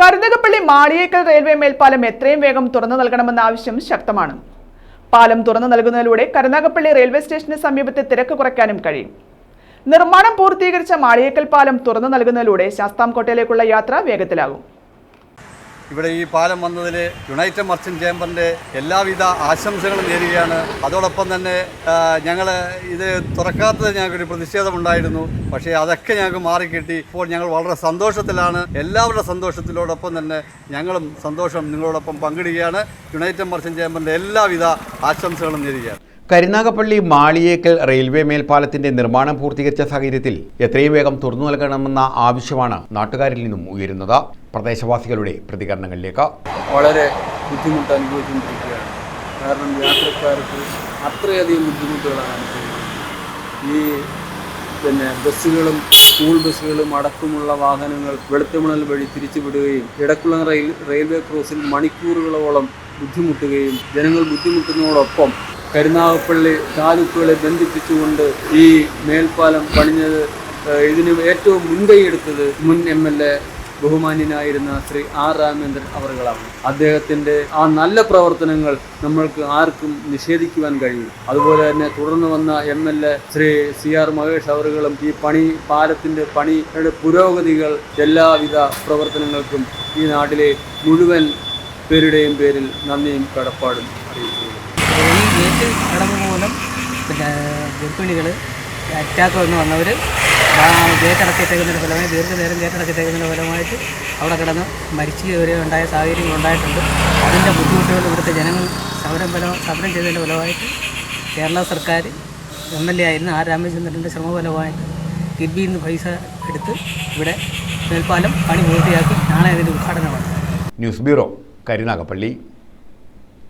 Karuthakappally Maliyekkal railway മേൽപ്പാലം എത്രയും വേഗം തുറന്നു നൽകണമെന്ന ആവശ്യം ശക്തമാണ്. പാലം തുറന്നു നൽകുന്നതിലൂടെ കരുനാഗപ്പള്ളി റെയിൽവേ സ്റ്റേഷന് സമീപത്തെ തിരക്ക് കുറയ്ക്കാനും കഴിയും. നിർമ്മാണം പൂർത്തീകരിച്ച മാളിയേക്കൽ പാലം തുറന്നു നൽകുന്നതിലൂടെ ശാസ്താംകോട്ടയിലേക്കുള്ള യാത്ര വേഗത്തിലാകും. ഇവിടെ ഈ പാലം വന്നതിൽ യുണൈറ്റഡ് മർച്ചന്റ് ചേംബറിന്റെ എല്ലാവിധ ആശംസകളും നേരുകയാണ്. അതോടൊപ്പം തന്നെ ഞങ്ങൾ ഇത് തുറക്കാത്തത് ഞങ്ങൾക്കൊരു പ്രതിഷേധമുണ്ടായിരുന്നു. പക്ഷേ അതൊക്കെ ഞങ്ങൾക്ക് മാറിക്കിട്ടി. ഇപ്പോൾ ഞങ്ങൾ വളരെ സന്തോഷത്തിലാണ്. എല്ലാവരുടെ സന്തോഷത്തിലോടൊപ്പം തന്നെ ഞങ്ങളും സന്തോഷം നിങ്ങളോടൊപ്പം പങ്കിടുകയാണ്. യുണൈറ്റഡ് മർച്ചന്റ് ചേംബറിന്റെ എല്ലാവിധ ആശംസകളും നേരുകയാണ്. കരുനാഗപ്പള്ളി മാളിയേക്കൽ റെയിൽവേ മേൽപ്പാലത്തിന്റെ നിർമ്മാണം പൂർത്തീകരിച്ച സാഹചര്യത്തിൽ എത്രയും വേഗം തുറന്നു നൽകണമെന്ന ആവശ്യമാണ് നാട്ടുകാരിൽ നിന്നും ഉയരുന്നത്. പ്രദേശവാസികളുടെ പ്രതികരണങ്ങളിലേക്ക്. വളരെ ബുദ്ധിമുട്ട് അനുഭവിച്ചുകൊണ്ടിരിക്കുകയാണ്. കാരണം യാത്രക്കാർക്ക് അത്രയധികം ബുദ്ധിമുട്ടുകളാണ് ഈ പിന്നെ ബസ്സുകളും സ്കൂൾ ബസ്സുകളും അടക്കമുള്ള വാഹനങ്ങൾ വെളുത്തുമണൽ വഴി തിരിച്ചുവിടുകയും ഇടക്കുളം റെയിൽ റെയിൽവേ ക്രോസിൽ മണിക്കൂറുകളോളം ബുദ്ധിമുട്ടുകയും ജനങ്ങൾ ബുദ്ധിമുട്ടുന്നതോടൊപ്പം കരുനാഗപ്പള്ളി താലൂക്കുകളെ ബന്ധിപ്പിച്ചുകൊണ്ട് ഈ മേൽപ്പാലം പണിഞ്ഞത് ഇതിന് ഏറ്റവും മുൻകൈ എടുത്തത് മുൻ എം എൽ എ ബഹുമാന്യനായിരുന്ന ശ്രീ ആർ രാമേന്ദ്രൻ അവറുകളാണ്. അദ്ദേഹത്തിന്റെ ആ നല്ല പ്രവർത്തനങ്ങൾ നമ്മൾക്ക് ആർക്കും നിഷേധിക്കുവാൻ കഴിയും അതുപോലെ തന്നെ തുടർന്ന് വന്ന M L A Sri C R Mahesh അവറുകളും ഈ പണി പാലത്തിന്റെ പണിയുടെ പുരോഗതികൾ എല്ലാവിധ പ്രവർത്തനങ്ങൾക്കും ഈ നാട്ടിലെ മുഴുവൻ പേരുടെയും പേരിൽ നന്ദിയും കടപ്പാടും ഈ ഗേറ്റ് കടന്നു മൂലം പിന്നെ ഗർഭിണികൾ അറ്റാക്ക് വന്ന് വന്നവർ ഗേറ്റ് അടച്ചിട്ടേക്കുന്നതിന്റെ ഫലമായി ദീർഘനേരം ഗേറ്റ് അടച്ചിട്ടേക്കുന്നതിന്റെ ഫലമായിട്ട് അവിടെ കിടന്ന് മരിച്ചവരെ ഉണ്ടായ സാഹചര്യങ്ങൾ ഉണ്ടായിട്ടുണ്ട്. അതിന്റെ ബുദ്ധിമുട്ടുകൾ ഇവിടുത്തെ ജനങ്ങൾ സമരം ഫലം സമരം ചെയ്തതിന്റെ ഫലമായിട്ട് കേരള സർക്കാർ എം എൽ എ ആയിരുന്ന ആർ രാമചന്ദ്രന്റെ ശ്രമഫലമായിട്ട് കിഡ്ബിയിൽ നിന്ന് പൈസ എടുത്ത് ഇവിടെ മേൽപ്പാലം പണി പൂർത്തിയാക്കി നാളെ അതിന്റെ ഉദ്ഘാടനമാണ്. News bureau Karunagappally.